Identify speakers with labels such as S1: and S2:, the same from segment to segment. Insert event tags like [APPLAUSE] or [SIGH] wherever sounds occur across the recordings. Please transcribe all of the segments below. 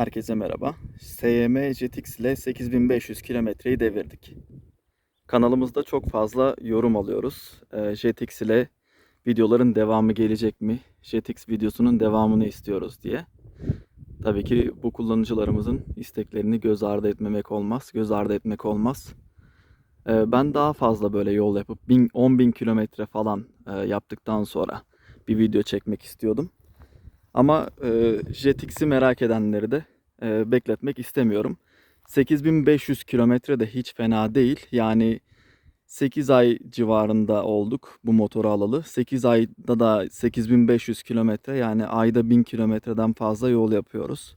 S1: Herkese merhaba. SYM Jetix ile 8500 kilometreyi devirdik. Kanalımızda çok fazla yorum alıyoruz. Ee, Jetix ile videoların devamı gelecek mi? Jetix videosunun devamını istiyoruz diye. Tabii ki bu kullanıcılarımızın isteklerini göz ardı etmemek olmaz. Göz ardı etmek olmaz. Ee, ben daha fazla böyle yol yapıp 1000 10.000 kilometre falan e, yaptıktan sonra bir video çekmek istiyordum. Ama e, Jetix'i merak edenleri de e, bekletmek istemiyorum. 8500 kilometre de hiç fena değil. Yani 8 ay civarında olduk bu motoru alalı. 8 ayda da 8500 kilometre yani ayda 1000 kilometreden fazla yol yapıyoruz.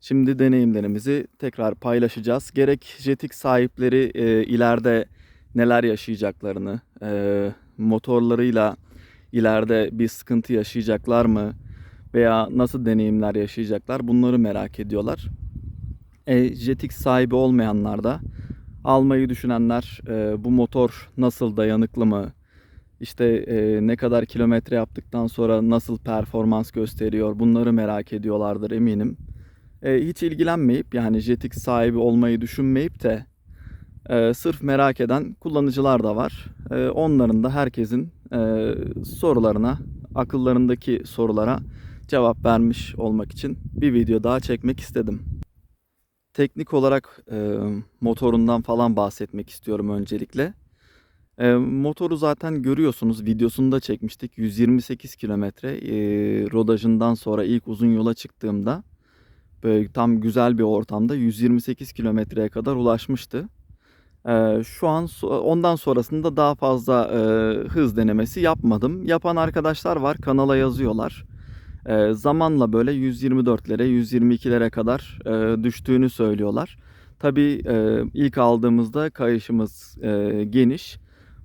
S1: Şimdi deneyimlerimizi tekrar paylaşacağız. Gerek Jetix sahipleri e, ileride neler yaşayacaklarını, e, motorlarıyla ileride bir sıkıntı yaşayacaklar mı? Veya nasıl deneyimler yaşayacaklar bunları merak ediyorlar. E, Jetix sahibi olmayanlar da almayı düşünenler e, bu motor nasıl dayanıklı mı? İşte e, ne kadar kilometre yaptıktan sonra nasıl performans gösteriyor bunları merak ediyorlardır eminim. E, hiç ilgilenmeyip yani Jetix sahibi olmayı düşünmeyip de e, sırf merak eden kullanıcılar da var. E, onların da herkesin e, sorularına, akıllarındaki sorulara cevap vermiş olmak için bir video daha çekmek istedim. Teknik olarak e, motorundan falan bahsetmek istiyorum öncelikle. E, motoru zaten görüyorsunuz videosunu da çekmiştik. 128 kilometre e, rodajından sonra ilk uzun yola çıktığımda böyle tam güzel bir ortamda 128 kilometreye kadar ulaşmıştı. E, şu an ondan sonrasında daha fazla e, hız denemesi yapmadım. Yapan arkadaşlar var kanala yazıyorlar. E, zamanla böyle 124'lere 122'lere kadar e, düştüğünü söylüyorlar. Tabii e, ilk aldığımızda kayışımız e, geniş.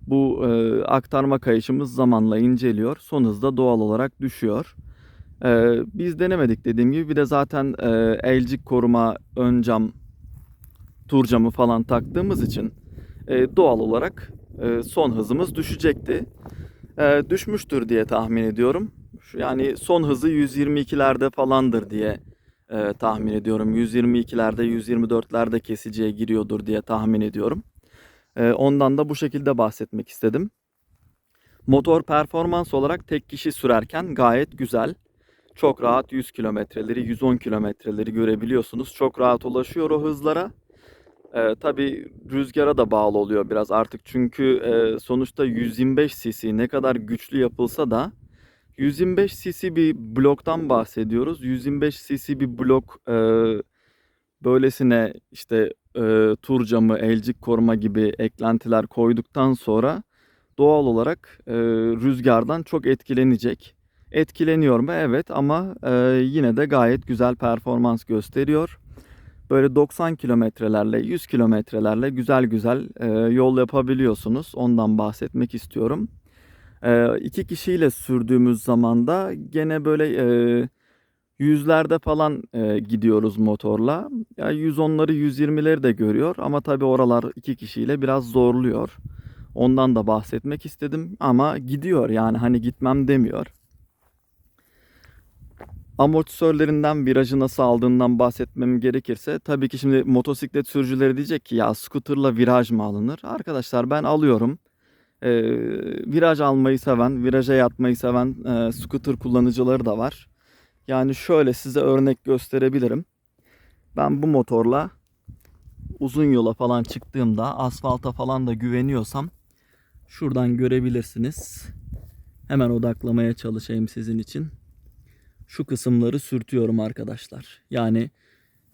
S1: Bu e, aktarma kayışımız zamanla inceliyor. Son hızda doğal olarak düşüyor. E, biz denemedik dediğim gibi. Bir de zaten e, elcik koruma, ön cam, tur camı falan taktığımız için e, doğal olarak e, son hızımız düşecekti. E, düşmüştür diye tahmin ediyorum. Yani son hızı 122'lerde falandır diye e, tahmin ediyorum. 122'lerde 124'lerde kesiciye giriyordur diye tahmin ediyorum. E, ondan da bu şekilde bahsetmek istedim. Motor performans olarak tek kişi sürerken gayet güzel. Çok rahat 100 kilometreleri, 110 kilometreleri görebiliyorsunuz. Çok rahat ulaşıyor o hızlara. Ee, tabii rüzgara da bağlı oluyor biraz artık çünkü e, sonuçta 125 cc ne kadar güçlü yapılsa da 125 cc bir bloktan bahsediyoruz. 125 cc bir blok e, böylesine işte e, tur camı, elcik koruma gibi eklentiler koyduktan sonra doğal olarak e, rüzgardan çok etkilenecek. Etkileniyor mu? Evet ama e, yine de gayet güzel performans gösteriyor. Böyle 90 kilometrelerle, 100 kilometrelerle güzel güzel e, yol yapabiliyorsunuz. Ondan bahsetmek istiyorum. E, iki kişiyle sürdüğümüz zaman da gene böyle e, yüzlerde falan e, gidiyoruz motorla. Ya 110'ları 120'leri de görüyor ama tabii oralar iki kişiyle biraz zorluyor. Ondan da bahsetmek istedim ama gidiyor yani hani gitmem demiyor. Amortisörlerinden virajı nasıl aldığından bahsetmem gerekirse tabii ki şimdi motosiklet sürücüleri diyecek ki ya scooterla viraj mı alınır? Arkadaşlar ben alıyorum e, viraj almayı seven, viraja yatmayı seven e, scooter kullanıcıları da var. Yani şöyle size örnek gösterebilirim. Ben bu motorla uzun yola falan çıktığımda asfalta falan da güveniyorsam şuradan görebilirsiniz. Hemen odaklamaya çalışayım sizin için. Şu kısımları sürtüyorum arkadaşlar. Yani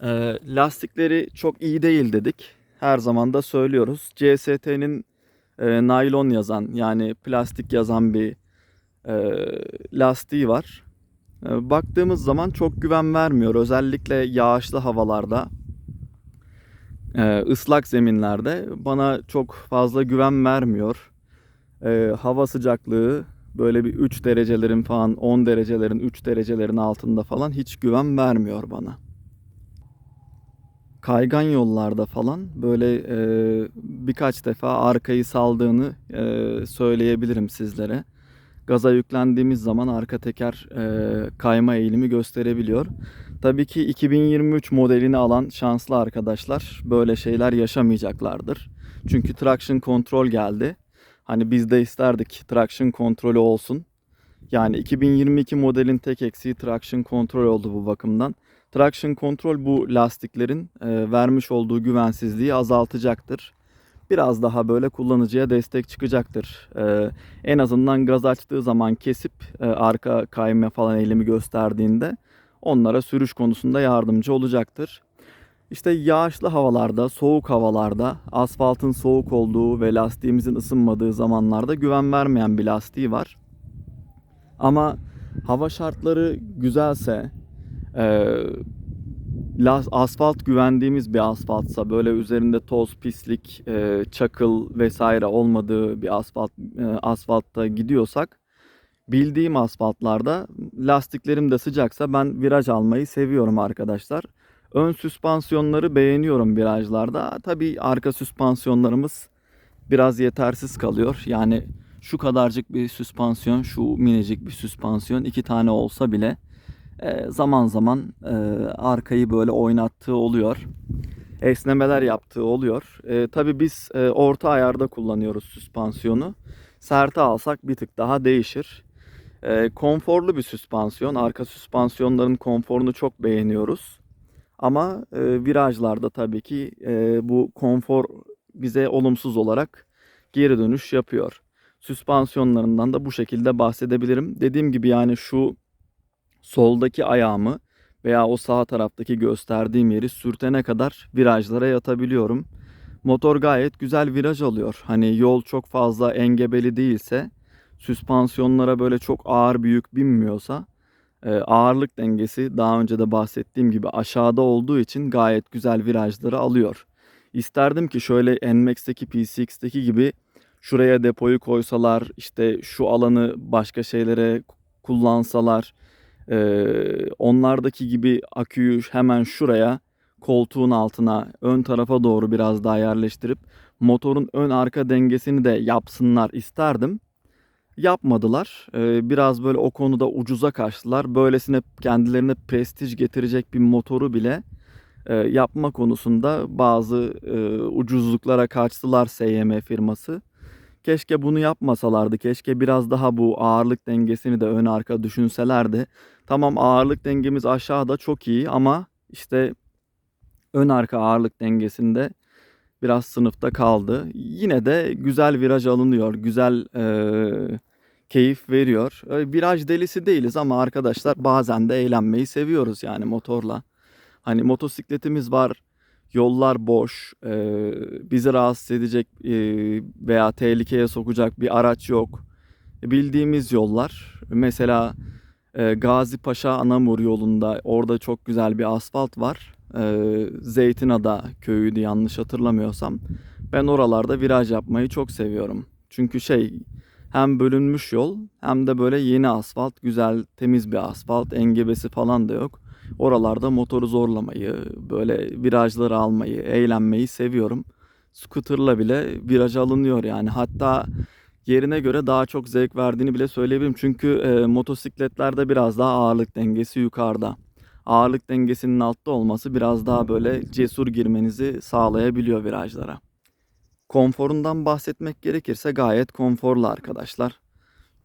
S1: e, lastikleri çok iyi değil dedik. Her zaman da söylüyoruz. CST'nin e, naylon yazan yani plastik yazan bir e, lastiği var. E, baktığımız zaman çok güven vermiyor. Özellikle yağışlı havalarda, e, ıslak zeminlerde bana çok fazla güven vermiyor. E, hava sıcaklığı böyle bir 3 derecelerin falan 10 derecelerin 3 derecelerin altında falan hiç güven vermiyor bana kaygan yollarda falan böyle e, birkaç defa arkayı saldığını e, söyleyebilirim sizlere. gaza yüklendiğimiz zaman arka teker e, kayma eğilimi gösterebiliyor. Tabii ki 2023 modelini alan şanslı arkadaşlar böyle şeyler yaşamayacaklardır. Çünkü traction control geldi. Hani biz de isterdik traction kontrolü olsun. Yani 2022 modelin tek eksiği traction kontrol oldu bu bakımdan. Traction kontrol bu lastiklerin e, vermiş olduğu güvensizliği azaltacaktır. Biraz daha böyle kullanıcıya destek çıkacaktır. E, en azından gaz açtığı zaman kesip e, arka kayma falan eğilimi gösterdiğinde onlara sürüş konusunda yardımcı olacaktır. İşte yağışlı havalarda, soğuk havalarda, asfaltın soğuk olduğu ve lastiğimizin ısınmadığı zamanlarda güven vermeyen bir lastiği var. Ama hava şartları güzelse, asfalt güvendiğimiz bir asfaltsa, böyle üzerinde toz, pislik, e, çakıl vesaire olmadığı bir asfalt e, asfaltta gidiyorsak, bildiğim asfaltlarda lastiklerim de sıcaksa ben viraj almayı seviyorum arkadaşlar. Ön süspansiyonları beğeniyorum virajlarda. Tabii arka süspansiyonlarımız biraz yetersiz kalıyor. Yani şu kadarcık bir süspansiyon, şu minicik bir süspansiyon iki tane olsa bile e, zaman zaman e, arkayı böyle oynattığı oluyor. Esnemeler yaptığı oluyor. E, tabii biz e, orta ayarda kullanıyoruz süspansiyonu. Serte alsak bir tık daha değişir. E, konforlu bir süspansiyon. Arka süspansiyonların konforunu çok beğeniyoruz. Ama e, virajlarda tabii ki e, bu konfor bize olumsuz olarak geri dönüş yapıyor. Süspansiyonlarından da bu şekilde bahsedebilirim. Dediğim gibi yani şu soldaki ayağımı veya o sağ taraftaki gösterdiğim yeri sürtene kadar virajlara yatabiliyorum. Motor gayet güzel viraj alıyor. Hani yol çok fazla engebeli değilse, süspansiyonlara böyle çok ağır büyük binmiyorsa e, ağırlık dengesi daha önce de bahsettiğim gibi aşağıda olduğu için gayet güzel virajları alıyor. İsterdim ki şöyle NMAX'teki PCX'teki gibi şuraya depoyu koysalar, işte şu alanı başka şeylere kullansalar, e, onlardaki gibi aküyü hemen şuraya koltuğun altına ön tarafa doğru biraz daha yerleştirip motorun ön arka dengesini de yapsınlar isterdim. Yapmadılar. Ee, biraz böyle o konuda ucuza kaçtılar. Böylesine kendilerine prestij getirecek bir motoru bile e, yapma konusunda bazı e, ucuzluklara kaçtılar SYM firması. Keşke bunu yapmasalardı. Keşke biraz daha bu ağırlık dengesini de ön arka düşünselerdi. Tamam ağırlık dengemiz aşağıda çok iyi ama işte ön arka ağırlık dengesinde biraz sınıfta kaldı. Yine de güzel viraj alınıyor. Güzel e, keyif veriyor. Viraj delisi değiliz ama arkadaşlar bazen de eğlenmeyi seviyoruz yani motorla. Hani motosikletimiz var. Yollar boş. e, bizi rahatsız edecek e, veya tehlikeye sokacak bir araç yok. Bildiğimiz yollar. Mesela e, Gazi Paşa Anamur yolunda orada çok güzel bir asfalt var. E, Zeytinada köyüydü yanlış hatırlamıyorsam. Ben oralarda viraj yapmayı çok seviyorum. Çünkü şey hem bölünmüş yol hem de böyle yeni asfalt, güzel temiz bir asfalt, engebesi falan da yok. Oralarda motoru zorlamayı, böyle virajları almayı, eğlenmeyi seviyorum. Scooter'la bile viraj alınıyor yani. Hatta yerine göre daha çok zevk verdiğini bile söyleyebilirim. Çünkü e, motosikletlerde biraz daha ağırlık dengesi yukarıda. Ağırlık dengesinin altta olması biraz daha böyle cesur girmenizi sağlayabiliyor virajlara. Konforundan bahsetmek gerekirse gayet konforlu arkadaşlar.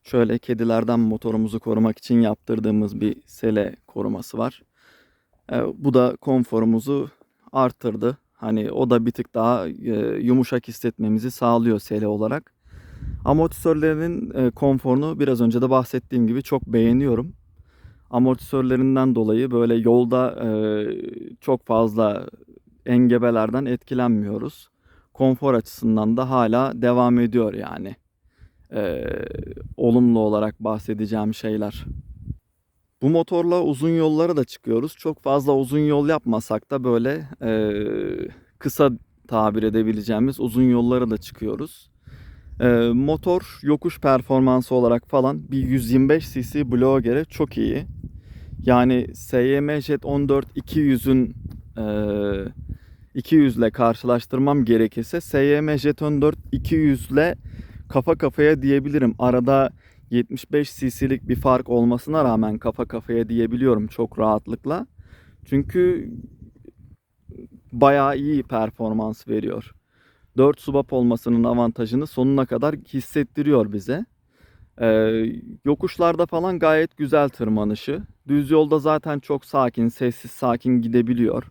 S1: Şöyle kedilerden motorumuzu korumak için yaptırdığımız bir sele koruması var. E, bu da konforumuzu arttırdı. Hani o da bir tık daha e, yumuşak hissetmemizi sağlıyor sele olarak. Amortisörlerinin e, konforunu biraz önce de bahsettiğim gibi çok beğeniyorum. Amortisörlerinden dolayı böyle yolda e, çok fazla engebelerden etkilenmiyoruz. Konfor açısından da hala devam ediyor yani. E, olumlu olarak bahsedeceğim şeyler. Bu motorla uzun yollara da çıkıyoruz. Çok fazla uzun yol yapmasak da böyle e, kısa tabir edebileceğimiz uzun yollara da çıkıyoruz. E, motor yokuş performansı olarak falan bir 125 cc bloğa çok iyi. Yani SYM Jet 14 200'ün e, 200 ile karşılaştırmam gerekirse SYM Jet 14 200 ile kafa kafaya diyebilirim. Arada 75 cc'lik bir fark olmasına rağmen kafa kafaya diyebiliyorum çok rahatlıkla. Çünkü bayağı iyi performans veriyor. 4 subap olmasının avantajını sonuna kadar hissettiriyor bize. Ee, yokuşlarda falan gayet güzel tırmanışı. Düz yolda zaten çok sakin, sessiz sakin gidebiliyor.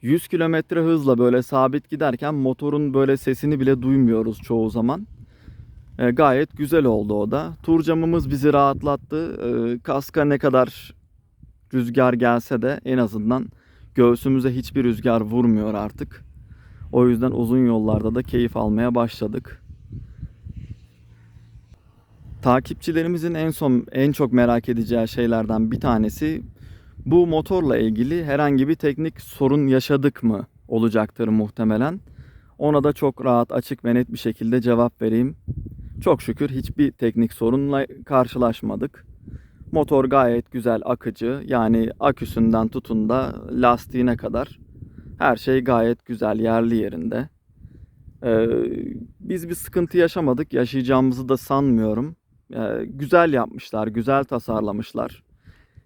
S1: 100 kilometre hızla böyle sabit giderken motorun böyle sesini bile duymuyoruz çoğu zaman. Ee, gayet güzel oldu o da. Tur camımız bizi rahatlattı. Ee, kaska ne kadar rüzgar gelse de en azından göğsümüze hiçbir rüzgar vurmuyor artık. O yüzden uzun yollarda da keyif almaya başladık. Takipçilerimizin en son en çok merak edeceği şeylerden bir tanesi bu motorla ilgili herhangi bir teknik sorun yaşadık mı olacaktır muhtemelen. Ona da çok rahat, açık ve net bir şekilde cevap vereyim. Çok şükür hiçbir teknik sorunla karşılaşmadık. Motor gayet güzel akıcı. Yani aküsünden tutun da lastiğine kadar her şey gayet güzel yerli yerinde. Ee, biz bir sıkıntı yaşamadık. Yaşayacağımızı da sanmıyorum. Ee, güzel yapmışlar, güzel tasarlamışlar.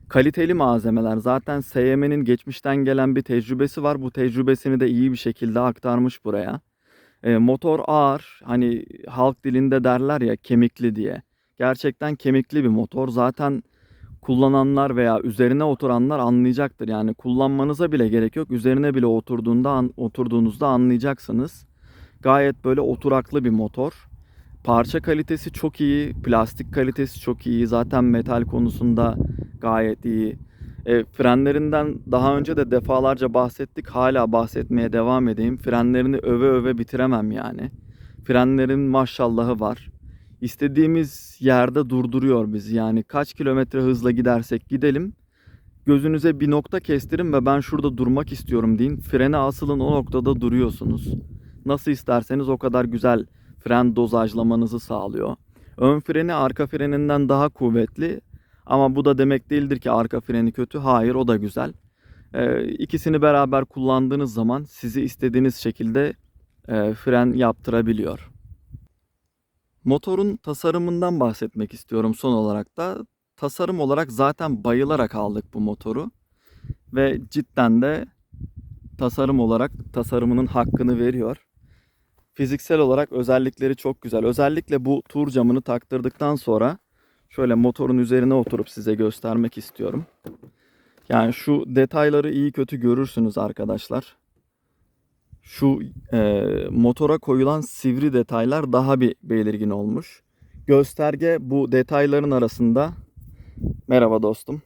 S1: Kaliteli malzemeler. Zaten SYM'nin geçmişten gelen bir tecrübesi var. Bu tecrübesini de iyi bir şekilde aktarmış buraya. Ee, motor ağır. Hani halk dilinde derler ya kemikli diye. Gerçekten kemikli bir motor. Zaten kullananlar veya üzerine oturanlar anlayacaktır. Yani kullanmanıza bile gerek yok. Üzerine bile oturduğunda an- oturduğunuzda anlayacaksınız. Gayet böyle oturaklı bir motor. Parça kalitesi çok iyi, plastik kalitesi çok iyi. Zaten metal konusunda gayet iyi. E, frenlerinden daha önce de defalarca bahsettik. Hala bahsetmeye devam edeyim. Frenlerini öve öve bitiremem yani. Frenlerin maşallahı var. İstediğimiz yerde durduruyor bizi. Yani kaç kilometre hızla gidersek gidelim. Gözünüze bir nokta kestirin ve ben şurada durmak istiyorum deyin. Frene asılın o noktada duruyorsunuz. Nasıl isterseniz o kadar güzel fren dozajlamanızı sağlıyor. Ön freni arka freninden daha kuvvetli ama bu da demek değildir ki arka freni kötü. Hayır o da güzel. Ee, ikisini beraber kullandığınız zaman sizi istediğiniz şekilde e, fren yaptırabiliyor. Motorun tasarımından bahsetmek istiyorum son olarak da. Tasarım olarak zaten bayılarak aldık bu motoru. Ve cidden de tasarım olarak tasarımının hakkını veriyor. Fiziksel olarak özellikleri çok güzel. Özellikle bu tur camını taktırdıktan sonra şöyle motorun üzerine oturup size göstermek istiyorum. Yani şu detayları iyi kötü görürsünüz arkadaşlar. Şu e, motora koyulan sivri detaylar daha bir belirgin olmuş. Gösterge bu detayların arasında. Merhaba dostum.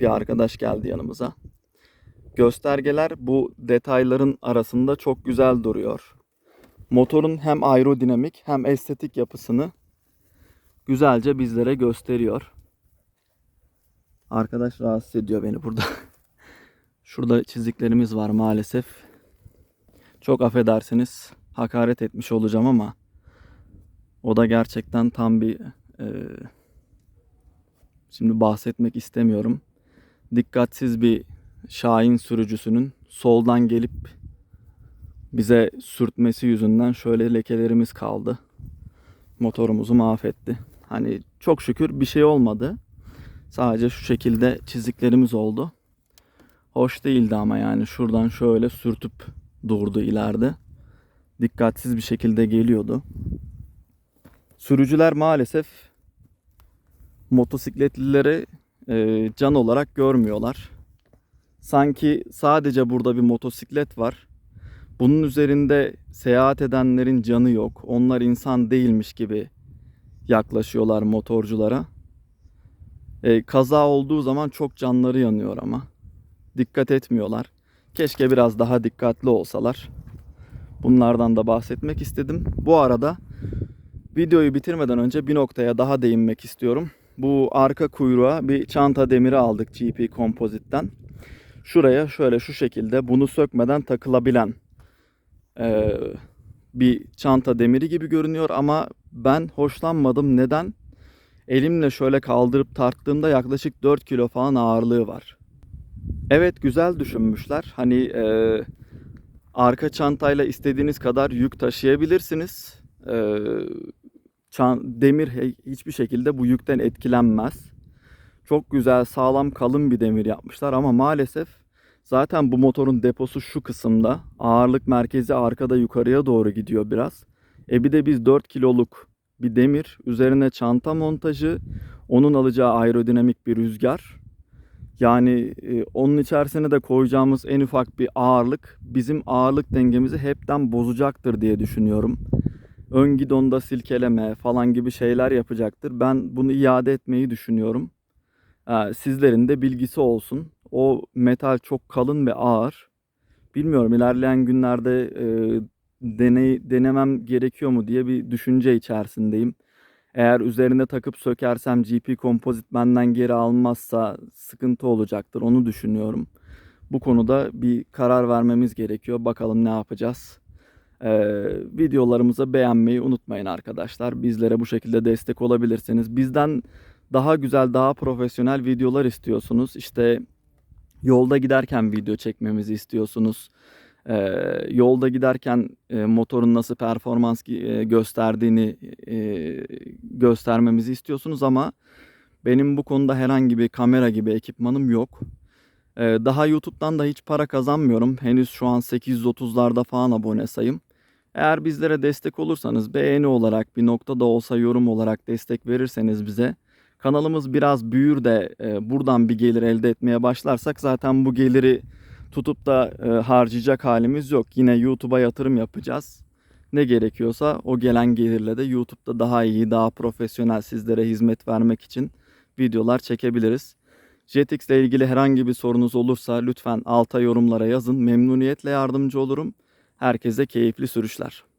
S1: Bir arkadaş geldi yanımıza. Göstergeler bu detayların arasında çok güzel duruyor. Motorun hem aerodinamik hem estetik yapısını güzelce bizlere gösteriyor. Arkadaş rahatsız ediyor beni burada. [LAUGHS] Şurada çiziklerimiz var maalesef. Çok affedersiniz. Hakaret etmiş olacağım ama o da gerçekten tam bir e, şimdi bahsetmek istemiyorum. Dikkatsiz bir Şahin sürücüsünün soldan gelip bize sürtmesi yüzünden şöyle lekelerimiz kaldı. Motorumuzu mahvetti. Hani çok şükür bir şey olmadı. Sadece şu şekilde çiziklerimiz oldu. Hoş değildi ama yani şuradan şöyle sürtüp durdu ileride. Dikkatsiz bir şekilde geliyordu. Sürücüler maalesef motosikletlileri e, can olarak görmüyorlar. Sanki sadece burada bir motosiklet var. Bunun üzerinde seyahat edenlerin canı yok. Onlar insan değilmiş gibi yaklaşıyorlar motorculara. E, kaza olduğu zaman çok canları yanıyor ama. Dikkat etmiyorlar. Keşke biraz daha dikkatli olsalar. Bunlardan da bahsetmek istedim. Bu arada videoyu bitirmeden önce bir noktaya daha değinmek istiyorum. Bu arka kuyruğa bir çanta demiri aldık GP Composite'den. Şuraya şöyle şu şekilde bunu sökmeden takılabilen e, bir çanta demiri gibi görünüyor ama ben hoşlanmadım. Neden? Elimle şöyle kaldırıp tarttığımda yaklaşık 4 kilo falan ağırlığı var. Evet güzel düşünmüşler. Hani e, arka çantayla istediğiniz kadar yük taşıyabilirsiniz. E, çan- demir hiçbir şekilde bu yükten etkilenmez. Çok güzel, sağlam, kalın bir demir yapmışlar ama maalesef zaten bu motorun deposu şu kısımda. Ağırlık merkezi arkada yukarıya doğru gidiyor biraz. E bir de biz 4 kiloluk bir demir, üzerine çanta montajı, onun alacağı aerodinamik bir rüzgar. Yani e, onun içerisine de koyacağımız en ufak bir ağırlık bizim ağırlık dengemizi hepten bozacaktır diye düşünüyorum. Ön gidonda silkeleme falan gibi şeyler yapacaktır. Ben bunu iade etmeyi düşünüyorum. Ee, Sizlerin de bilgisi olsun. O metal çok kalın ve ağır. Bilmiyorum ilerleyen günlerde e, deney, denemem gerekiyor mu diye bir düşünce içerisindeyim. Eğer üzerine takıp sökersem GP Composite benden geri almazsa sıkıntı olacaktır. Onu düşünüyorum. Bu konuda bir karar vermemiz gerekiyor. Bakalım ne yapacağız. Ee, videolarımızı beğenmeyi unutmayın arkadaşlar. Bizlere bu şekilde destek olabilirsiniz. Bizden daha güzel, daha profesyonel videolar istiyorsunuz. İşte yolda giderken video çekmemizi istiyorsunuz. Ee, yolda giderken e, motorun nasıl performans e, gösterdiğini e, göstermemizi istiyorsunuz ama benim bu konuda herhangi bir kamera gibi ekipmanım yok. Ee, daha YouTube'dan da hiç para kazanmıyorum. Henüz şu an 830'larda falan abone sayım. Eğer bizlere destek olursanız beğeni olarak bir nokta da olsa yorum olarak destek verirseniz bize kanalımız biraz büyür de e, buradan bir gelir elde etmeye başlarsak zaten bu geliri tutup da e, harcayacak halimiz yok. Yine YouTube'a yatırım yapacağız. Ne gerekiyorsa o gelen gelirle de YouTube'da daha iyi, daha profesyonel sizlere hizmet vermek için videolar çekebiliriz. Jetix ile ilgili herhangi bir sorunuz olursa lütfen alta yorumlara yazın. Memnuniyetle yardımcı olurum. Herkese keyifli sürüşler.